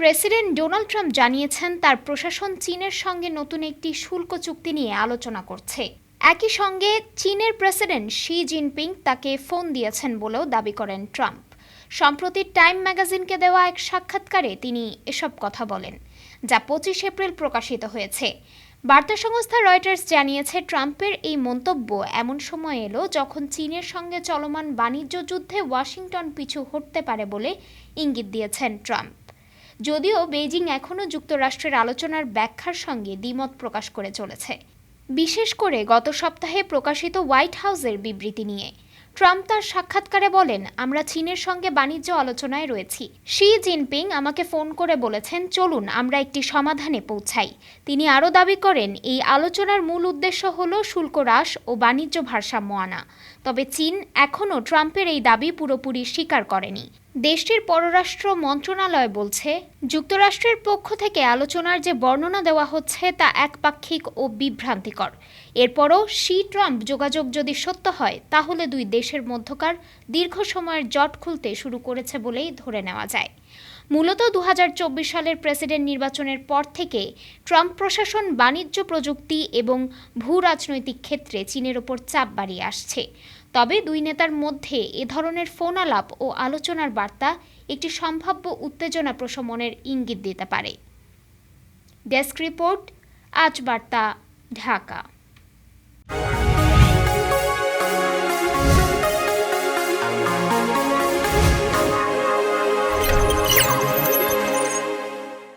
President Donald Trump জানিয়েছেন তার প্রশাসন চীনের সঙ্গে নতুন একটি শুল্ক চুক্তি নিয়ে আলোচনা করছে। একই সঙ্গে চীনের প্রেসিডেন্ট শি জিনপিং তাকে ফোন দিয়েছেন বলেও দাবি করেন ট্রাম্প। সম্প্রতি টাইম ম্যাগাজিনকে দেওয়া এক সাক্ষাৎকারে তিনি এসব কথা বলেন, যা পঁচিশ এপ্রিল প্রকাশিত হয়েছে। বার্তা সংস্থা রয়টার্স জানিয়েছে, ট্রাম্পের এই মন্তব্য এমন সময় এলো যখন চীনের সঙ্গে চলমান বাণিজ্য যুদ্ধে ওয়াশিংটন পিছু হটতে পারে বলে ইঙ্গিত দিয়েছেন ট্রাম্প। যদিও বেইজিং এখনও যুক্তরাষ্ট্রের আলোচনার ব্যাখ্যার সঙ্গে দ্বিমত প্রকাশ করে চলেছে। বিশেষ করে গত সপ্তাহে প্রকাশিত হোয়াইট হাউসের বিবৃতি নিয়ে। ট্রাম্প তার সাক্ষাৎকারে বলেন, আমরা চীনের সঙ্গে বাণিজ্য আলোচনায় রয়েছি। শি জিনপিং আমাকে ফোন করে বলেছেন, চলুন, আমরা একটি সমাধানে পৌঁছাই। তিনি আরও দাবি করেন, এই আলোচনার মূল উদ্দেশ্য হল শুল্ক হ্রাস ও বাণিজ্য ভারসাম্য আনা। তবে চীন এখনও ট্রাম্পের এই দাবি পুরোপুরি স্বীকার করেনি। দেশটির পররাষ্ট্র মন্ত্রণালয় বলছে, যুক্তরাষ্ট্রের পক্ষ থেকে আলোচনার যে বর্ণনা দেওয়া হচ্ছে তা একপাক্ষিক ও বিভ্রান্তিকর। এরপরও শি ট্রাম্প যোগাযোগ যদি সত্য হয়, তাহলে দুই দেশের মধ্যকার দীর্ঘ সময়ের জট খুলতে শুরু করেছে বলেই ধরে নেওয়া যায়। মূলত দু হাজার চব্বিশ সালের প্রেসিডেন্ট নির্বাচনের পর থেকে ট্রাম্প প্রশাসন, বাণিজ্য প্রযুক্তি এবং ভূ রাজনৈতিক ক্ষেত্রে চীনের ওপর চাপ বাড়িয়ে আসছে। তবে দুই নেতার মধ্যে এ ধরনের ফোন আলাপ ও আলোচনার বার্তা একটি সম্ভাব্য উত্তেজনা প্রশমনের ইঙ্গিত দিতে পারে। ডেস্ক রিপোর্ট, আজ বার্তা, ঢাকা।